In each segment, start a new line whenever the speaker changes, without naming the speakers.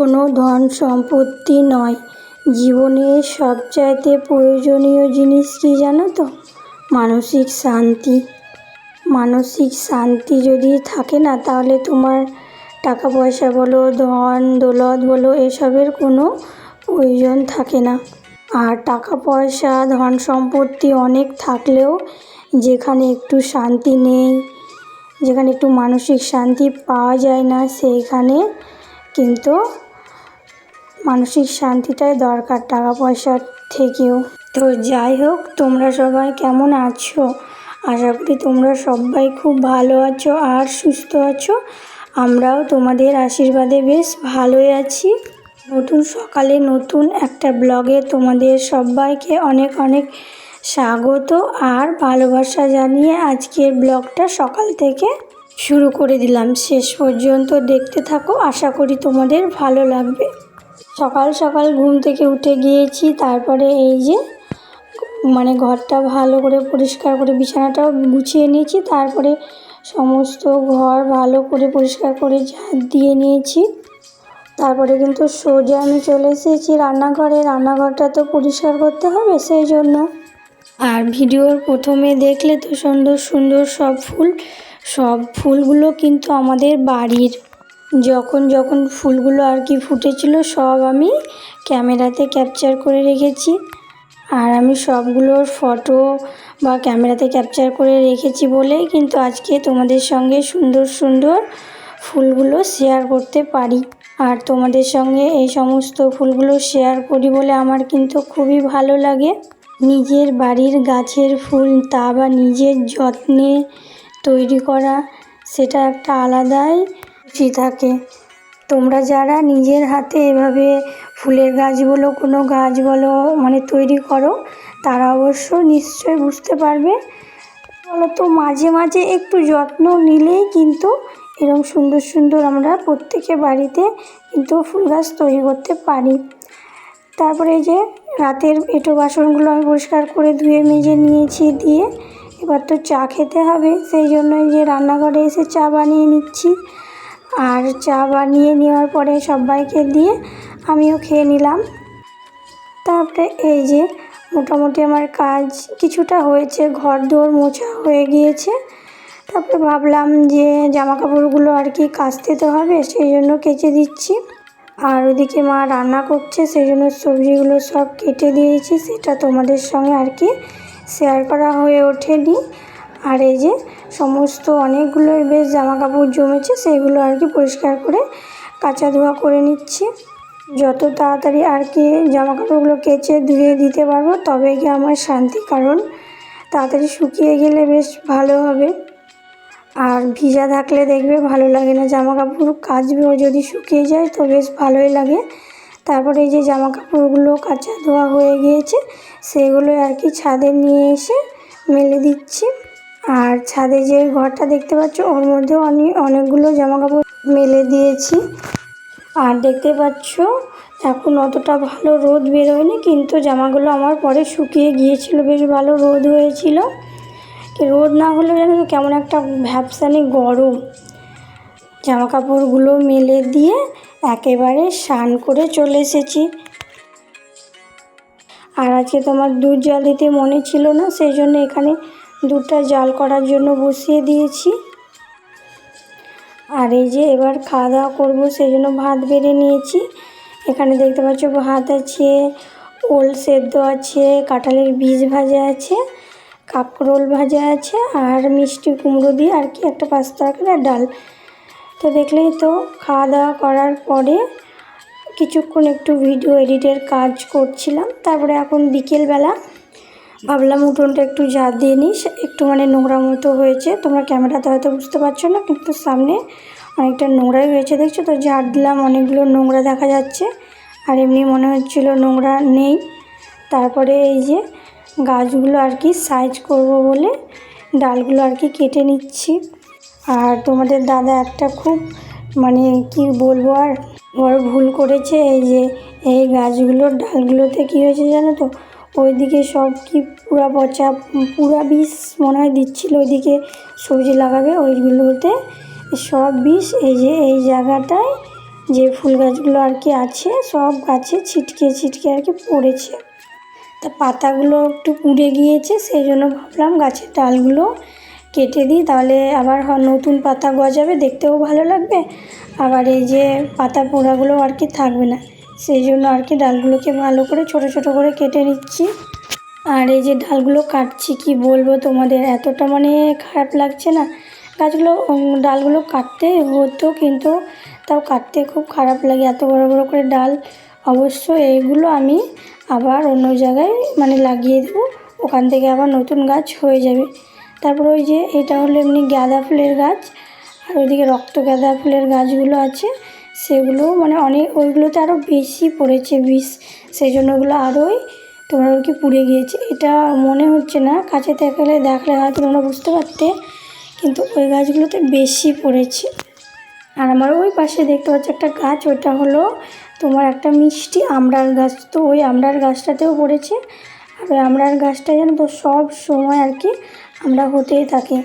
কোনো ধন সম্পত্তি নয়। জীবনের সবচাইতে প্রয়োজনীয় জিনিস কী জানো তো? মানসিক শান্তি। মানসিক শান্তি যদি থাকে না, তাহলে তোমার টাকা পয়সা বলো, ধন, দৌলত বলো, এসবের কোনো প্রয়োজন থাকে না। আর টাকা পয়সা ধন সম্পত্তি অনেক থাকলেও যেখানে একটু শান্তি নেই, যেখানে একটু মানসিক শান্তি পাওয়া যায় না, সেইখানে কিন্তু মানসিক শান্তিটাই দরকার টাকা পয়সার থেকেও। তো যাই হোক, তোমরা সবাই কেমন আছো? আশা করি তোমরা সবাই খুব ভালো আছো আর সুস্থ আছো। আমরাও তোমাদের আশীর্বাদে বেশ ভালোই আছি। নতুন সকালে নতুন একটা ব্লগে তোমাদের সবাইকে অনেক অনেক স্বাগত আর ভালোবাসা জানিয়ে আজকের ব্লগটা সকাল থেকে শুরু করে দিলাম। শেষ পর্যন্ত দেখতে থাকো। আশা করি তোমাদের ভালো লাগবে। সকাল সকাল ঘুম থেকে উঠে গিয়েছি, তারপরে এই যে মানে ঘরটা ভালো করে পরিষ্কার করে, বিছানাটাও গুছিয়ে নিয়েছি, তারপরে সমস্ত ঘর ভালো করে পরিষ্কার করে ঝাঁট দিয়ে নিয়েছি। তারপরে কিন্তু সোজা আমি চলে এসেছি রান্নাঘরে, রান্নাঘরটা তো পরিষ্কার করতে হবে সেই জন্য। আর ভিডিওর প্রথমে দেখলে তো সুন্দর সুন্দর সব ফুল, সব ফুলগুলো কিন্তু আমাদের বাড়ির। যখন যখন ফুলগুলো আর কি ফুটেছিল, সব আমি ক্যামেরাতে ক্যাপচার করে রেখেছি। আর আমি সবগুলোর ফটো বা ক্যামেরাতে ক্যাপচার করে রেখেছি বলেই কিন্তু আজকে তোমাদের সঙ্গে সুন্দর সুন্দর ফুলগুলো শেয়ার করতে পারি। আর তোমাদের সঙ্গে এই সমস্ত ফুলগুলো শেয়ার করি বলে আমার কিন্তু খুবই ভালো লাগে। নিজের বাড়ির গাছের ফুল তা বা নিজের যত্নে তৈরি করা, সেটা একটা আলাদাই খুশি থাকে। তোমরা যারা নিজের হাতে এভাবে ফুলের গাছ বলো, কোনো গাছ বলো মানে তৈরি করো, তারা অবশ্য নিশ্চয়ই বুঝতে পারবে। বলো তো মাঝে মাঝে একটু যত্ন নিলেই কিন্তু এরকম সুন্দর সুন্দর আমরা প্রত্যেকে বাড়িতে কিন্তু ফুল গাছ তৈরি করতে পারি। তারপরে যে রাতের এঁটো বাসনগুলো আমি পরিষ্কার করে ধুয়ে, মেজে নিয়েছি দিয়ে, এবার তো চা খেতে হবে। সেই জন্য যে রান্নাঘরে এসে চা বানিয়ে নিচ্ছি। আর চা বানিয়ে নেওয়ার পরে সবাইকে দিয়ে আমিও খেয়ে নিলাম। তারপরে এই যে মোটামুটি আমার কাজ কিছুটা হয়েছে ঘর দোর মোছা হয়ে গিয়েছে। তারপরে ভাবলাম যে জামা কাপড়গুলো আর কি কাচতে তো হবে, সেই জন্য কেচে দিচ্ছি। আর ওদিকে মা রান্না করছে, সেই জন্য সবজিগুলো সব কেটে দিয়েছি, সেটা তোমাদের সঙ্গে আর কি শেয়ার করা হয়ে ওঠেনি। আর এই যে সমস্ত অনেকগুলো বেশ জামা কাপড় জমেছে সেইগুলো আর কি পরিষ্কার করে কাচা ধোয়া করে নিচ্ছি। যত তাড়াতাড়ি আর কি জামা কাপড়গুলো কেচে ধুয়ে দিতে পারব তবে কি আমার শান্তি, কারণ তাড়াতাড়ি শুকিয়ে গেলে বেশ ভালো হবে। আর ভিজা থাকলে দেখবে ভালো লাগে না জামা কাপড় কাচবেও যদি শুকিয়ে যায় তো বেশ ভালোই লাগে। তারপরে এই যে জামা কাপড়গুলো কাচা ধোয়া হয়ে গিয়েছে, সেগুলো আর কি ছাদে নিয়ে এসে মেলে দিচ্ছি। আর ছাদে যে ঘরটা দেখতে পাচ্ছ, ওর মধ্যে অনেক অনেকগুলো জামা কাপড় মেলে দিয়েছি। আর দেখতে পাচ্ছ, এখন অতটা ভালো রোদ বেরোয়নি কিন্তু জামাগুলো আমার পরে শুকিয়ে গিয়েছিল, বেশ ভালো রোদ হয়েছিল। রোদ না হলেও যেন কেমন একটা ভ্যাপসানি গরম। জামা কাপড়গুলো মেলে দিয়ে একেবারে স্নান করে চলে এসেছি। আর আজকে তোমার দুধ জাল দিতে মনে ছিল না, সেই জন্য এখানে দুধটা জাল করার জন্য বসিয়ে দিয়েছি। আর এই যে এবার খাওয়া দাওয়া করব সেই জন্য ভাত বেড়ে নিয়েছি। এখানে দেখতে পাচ্ছ ভাত আছে, ওল সেদ্ধ আছে, কাঁঠালের বীজ ভাজা আছে, কাঁকরোল ভাজা আছে, আর মিষ্টি কুমড়ো দিয়ে আর কি একটা পাঁচ তরকারি আর ডাল। তো দেখলেই তো, খাওয়া দাওয়া করার পরে কিছুক্ষণ একটু ভিডিও এডিটের কাজ করছিলাম। তারপরে এখন বিকেলবেলা ভাবলাম উঠোনটা একটু ঝাড় দিয়ে নিস একটু মানে নোংরা মতো হয়েছে। তোমরা ক্যামেরাতে হয়তো বুঝতে পারছ না, কিন্তু সামনে অনেকটা নোংরাই হয়েছে, দেখছ তো? ঝাড় দিলাম, অনেকগুলো নোংরা দেখা যাচ্ছে। আর এমনি মনে হচ্ছিল নোংরা নেই। তারপরে এই যে গাছগুলো আর কি সাইজ করব বলে ডালগুলো আর কি কেটে নিচ্ছি। আর তোমাদের দাদা একটা খুব মানে কি বলব আর বড় ভুল করেছে। এই যে এই গাছগুলোর ডালগুলোতে কী হয়েছে জানো তো? ওইদিকে সব কি পুরা পচা পুরা বিষ মনে হয় দিচ্ছিল ওইদিকে সবজি লাগাবে ওইগুলোতে সব বিষ এই যে, এই জায়গাটায় যে ফুল গাছগুলো আর কি আছে, সব গাছে ছিটকে ছিটকে আর কি পড়েছে। তা পাতাগুলো একটু পুড়ে গিয়েছে, সেই জন্য ভাবলাম গাছের ডালগুলো কেটে দিই, তাহলে আবার নতুন পাতা গজাবে, দেখতেও ভালো লাগবে। আবার এই যে পাতা পোড়াগুলো আর কি থাকবে না। সেই জন্য আর কি ডালগুলোকে ভালো করে ছোট ছোট করে কেটে নিচ্ছি। আর এই যে ডালগুলো কাটছি, কি বলব তোমাদের? এতটা মানে খারাপ লাগছে না? গাছগুলো ডালগুলো কাটতে হতো কিন্তু তাও কাটতে খুব খারাপ লাগে। এত বড় বড় করে ডাল, অবশ্য এইগুলো আমি আবার অন্য জায়গায় মানে লাগিয়ে দেবো। ওখান থেকে আবার নতুন গাছ হয়ে যাবে। তারপর ওই যে এটা হলো এমনি গাঁদা ফুলের গাছ, আর ওইদিকে রক্ত গাঁদা ফুলের গাছগুলো আছে। সেগুলো মানে অনেক, ওইগুলোতে আরও বেশি পড়েছে বিষ সেই জন্য ওগুলো আরোই তোমার আর কি পুড়ে গিয়েছে। এটা মনে হচ্ছে না, কাছে থাকলে দেখলে হয়তো তোমরা বুঝতে পারতে, কিন্তু ওই গাছগুলোতে বেশি পড়েছে। আর আমার ওই পাশে দেখতে পাচ্ছি একটা গাছ, ওটা হলো তোমার একটা মিষ্টি আমড়ার গাছ। তো ওই আমড়ার গাছটাতেও পড়েছে, আর ওই আমড়ার গাছটা যেন তো সব সময় আর কি আমরা হতেই থাকে।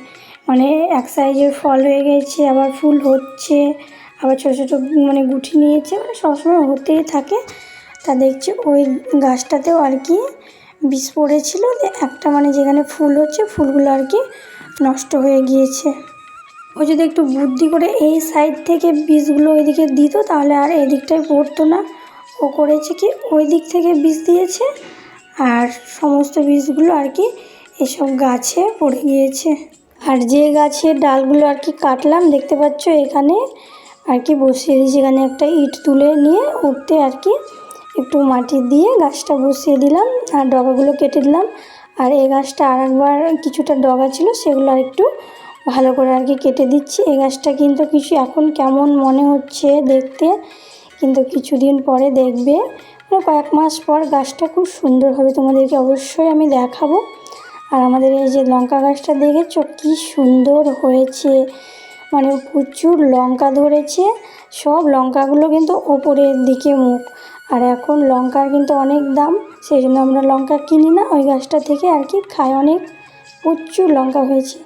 মানে এক সাইজের ফল হয়ে গেছে, আবার ফুল হচ্ছে আবার ছোটো ছোটো মানে গুটি নিয়েছে মানে সবসময় হতেই থাকে। তা দেখছি ওই গাছটাতেও আর কি বিষ পড়েছিল একটা মানে যেখানে ফুল হচ্ছে, ফুলগুলো আর কি নষ্ট হয়ে গিয়েছে। ও যদি একটু বুদ্ধি করে এই সাইড থেকে বীজগুলো ওইদিকে দিত, তাহলে আর এই পড়তো না। ও করেছে কি, ওই দিক থেকে বীজ দিয়েছে আর সমস্ত বীজগুলো আর কি এসব গাছে পড়ে গিয়েছে। আর যে গাছের ডালগুলো আর কি কাটলাম, দেখতে পাচ্ছ এখানে আর কি বসিয়ে দিই এখানে একটা ইট তুলে নিয়ে উঠতে আর কি একটু মাটি দিয়ে গাছটা বসিয়ে দিলাম আর ডগাগুলো কেটে দিলাম। আর এই গাছটা আর একবার কিছুটা ডগা ছিল সেগুলো আর একটু ভালো করে আর কি কেটে দিচ্ছি। এই গাছটা কিন্তু কিছু এখন কেমন মনে হচ্ছে দেখতে, কিন্তু কিছুদিন পরে দেখবে। মানে কয়েক মাস পর গাছটা খুব সুন্দর হবে তোমাদেরকে অবশ্যই আমি দেখাবো। আর আমাদের এই যে লঙ্কা গাছটা দেখেছ কি সুন্দর হয়েছে। মানে প্রচুর লঙ্কা ধরেছে। সব লঙ্কাগুলো কিন্তু ওপরের দিকে মুখ। আর এখন লঙ্কার কিন্তু অনেক দাম সেই জন্য আমরা লঙ্কা কিনি না, ওই গাছটা থেকে আর কি খাই অনেক। প্রচুর লঙ্কা হয়েছে।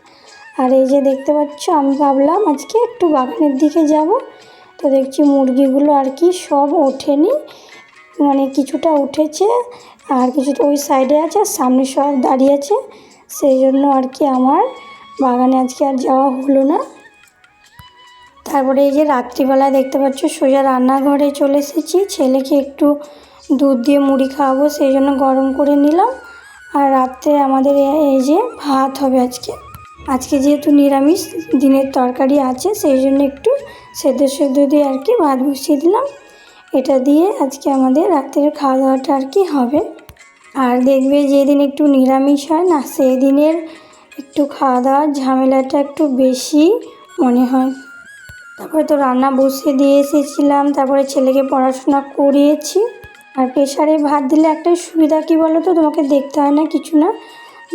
আর এই যে দেখতে পাচ্ছ, আমি ভাবলাম আজকে একটু বাগানের দিকে যাব। তো দেখছি মুরগিগুলো আর কি সব ওঠেনি মানে কিছুটা উঠেছে। আর কিছুটা ওই সাইডে আছে, আর সামনে সব দাঁড়িয়ে আছে। সেই জন্য আর কি আমার বাগানে আজকে আর যাওয়া হলো না। তারপরে এই যে রাত্রিবেলা দেখতে পাচ্ছ সোজা রান্নাঘরে চলে এসেছি। ছেলেকে একটু দুধ দিয়ে মুড়ি খাওয়াবো, সেই জন্য গরম করে নিলাম। আর রাত্রে আমাদের এই যে ভাত হবে আজকে। আজকে যেহেতু নিরামিষ, দিনের তরকারি আছে, সেই জন্য একটু সেদ্ধ সেদ্ধ দিয়ে আর কি ভাত বসিয়ে দিলাম। এটা দিয়ে আজকে আমাদের রাত্রের খাওয়া দাওয়াটা আর কি হবে। আর দেখবে যেদিন একটু নিরামিষ হয় না, সেই দিনের একটু খাওয়া দাওয়ার ঝামেলাটা একটু বেশি মনে হয়। তারপরে তো রান্না বসিয়ে দিয়ে এসেছিলাম, তারপরে ছেলেকে পড়াশোনা করিয়েছি। আর প্রেশারে ভাত দিলে একটাই সুবিধা কী বলো তো তোমাকে দেখতে হয় না কিছু না।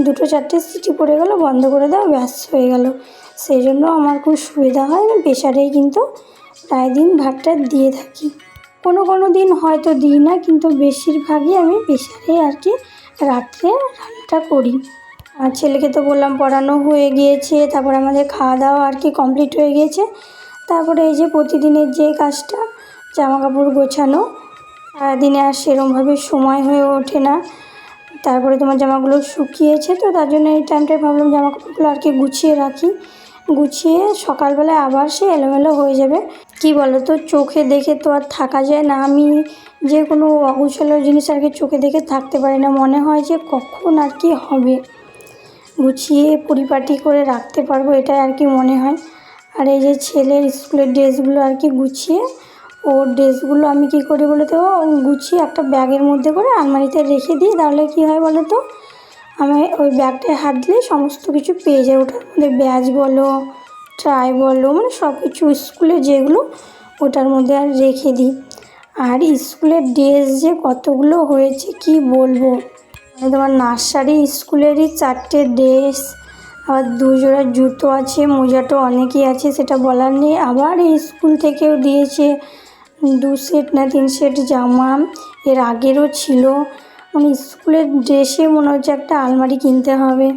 দুটো চারটে সিটি পড়ে গেলো, বন্ধ করে দাও, ব্যাস হয়ে গেল। সেই জন্য আমার খুব সুবিধা হয়, আমি প্রেশারেই কিন্তু প্রায় দিন ভাতটা দিয়ে থাকি। কোনো কোনো দিন হয়তো দিই না, কিন্তু বেশিরভাগই আমি প্রেশারে আর কি রাত্রে রান্নাটা করি। আর ছেলেকে তো বললাম, পড়ানো হয়ে গিয়েছে, তারপর আমাদের খাওয়া দাওয়া আর কি কমপ্লিট হয়ে গিয়েছে। তারপরে এই যে প্রতিদিনের যে কাজটা জামা কাপড় গোছানো, সারাদিনে আর সেরমভাবে সময় হয়ে ওঠে না। তারপরে তোমার জামাগুলো শুকিয়েছে, তো তার জন্য এই টাইমটায় ভাবলাম জামা কাপড়গুলো আর কি গুছিয়ে রাখি। গুছিয়ে সকালবেলায় আবার সে এলোমেলো হয়ে যাবে। কি বলো তো চোখে দেখে তো আর থাকা যায় না। আমি যে কোনো অগুছালো জিনিস আর কি চোখে দেখে থাকতে পারি না। মনে হয় যে কখন আর কি হবে। গুছিয়ে পরিপাটি করে রাখতে পারব, এটাই আর কি মনে হয়। আর এই যে ছেলের স্কুলের ড্রেসগুলো আর কি গুছিয়ে, ওর ড্রেসগুলো আমি কী করি বলো তো? গুছিয়ে একটা ব্যাগের মধ্যে করে আলমারিতে রেখে দিই, তাহলে কী হয় বলো তো? আমি ওই ব্যাগটায় হাত দিলে সমস্ত কিছু পেয়ে যাই ওটার মধ্যে ব্যাজ বলো ট্রাই বলো মানে সব কিছু স্কুলে যেগুলো, ওটার মধ্যে আর রেখে দিই। আর স্কুলের ড্রেস যে কতগুলো হয়েছে কি বলব? মানে তোমার নার্সারি স্কুলেরই চারটে ড্রেস আবার দুজোড়া জুতো আছে, মোজাটো অনেকই আছে, সেটা বলার নেই। আবার এই স্কুল থেকেও দিয়েছে দু সেট না তিন সেট জামা। এর আগেরও ছিল। মানে স্কুলের ড্রেসে মনে হচ্ছে একটা আলমারি কিনতে হবে।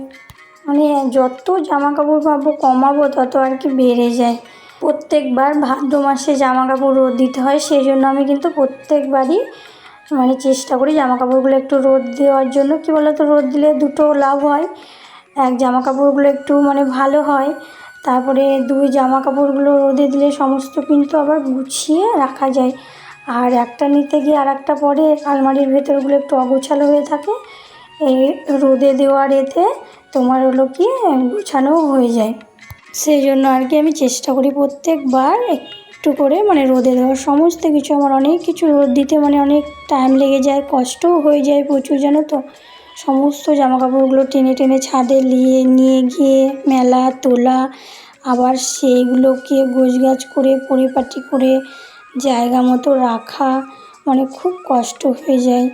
মানে যত জামা কাপড় পাবো, কমাবো, তত আর কি বেড়ে যায়। প্রত্যেকবার ভাদ্র মাসে জামা কাপড় রোদ দিতে হয়, সেই জন্য আমি কিন্তু প্রত্যেকবারই মানে চেষ্টা করি জামা কাপড়গুলো একটু রোদ দেওয়ার জন্য। কী বলো তো রোদ দিলে দুটো লাভ হয়। এক জামা কাপড়গুলো একটু মানে ভালো হয়, তারপরে দুই জামা কাপড়গুলো রোদে দিলে সমস্ত কিন্তু আবার গুছিয়ে রাখা যায়। আর একটা নিতে গিয়ে আর একটা পরে আলমারির ভেতরগুলো একটু অগোছালো হয়ে থাকে, এই রোদে দেওয়ার এতে তোমার হলো কি, গুছানো হয়ে যায়। সেই জন্য আর কি আমি চেষ্টা করি প্রত্যেকবার একটু করে মানে রোদে দেওয়ার সমস্ত কিছু আমার অনেক কিছু রোদ দিতে মানে অনেক টাইম লেগে যায়, কষ্টও হয়ে যায় প্রচুর, জানো তো? সমস্ত জামা কাপড়গুলো টেনে টেনে ছাদে নিয়ে নিয়ে গিয়ে মেলা, তোলা, আবার সেইগুলোকে গোছগাছ করে, পরিপাটি করে জায়গা মতো রাখা মানে খুব কষ্ট হয়ে যায়।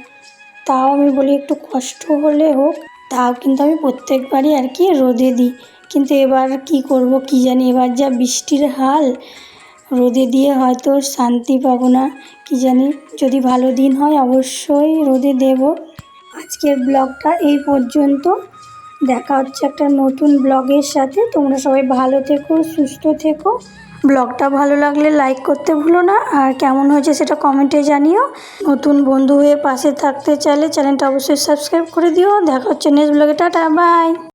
তাও আমি বলি একটু কষ্ট হলে হোক, তাও কিন্তু আমি প্রত্যেকবারই আর কি রোদে দিই। কিন্তু এবার কি করব, কি জানি, এবার যা বৃষ্টির হাল, রোদে দিয়ে হয়তো শান্তি পাবো না, কি জানি, যদি ভালো দিন হয় অবশ্যই রোদে দেব। আজকের ব্লগটা এই পর্যন্ত। দেখা হচ্ছে একটা নতুন ব্লগের সাথে। তোমরা সবাই ভালো থেকো, সুস্থ থেকো। ব্লগটা ভালো লাগলে লাইক করতে ভুলো না। আর কেমন হয়েছে সেটা কমেন্টে জানিও। নতুন বন্ধু হয়ে পাশে থাকতে চাইলে চ্যানেলটা অবশ্যই সাবস্ক্রাইব করে দিও। দেখা হচ্ছে নেক্সট ব্লগে। Tata, bye.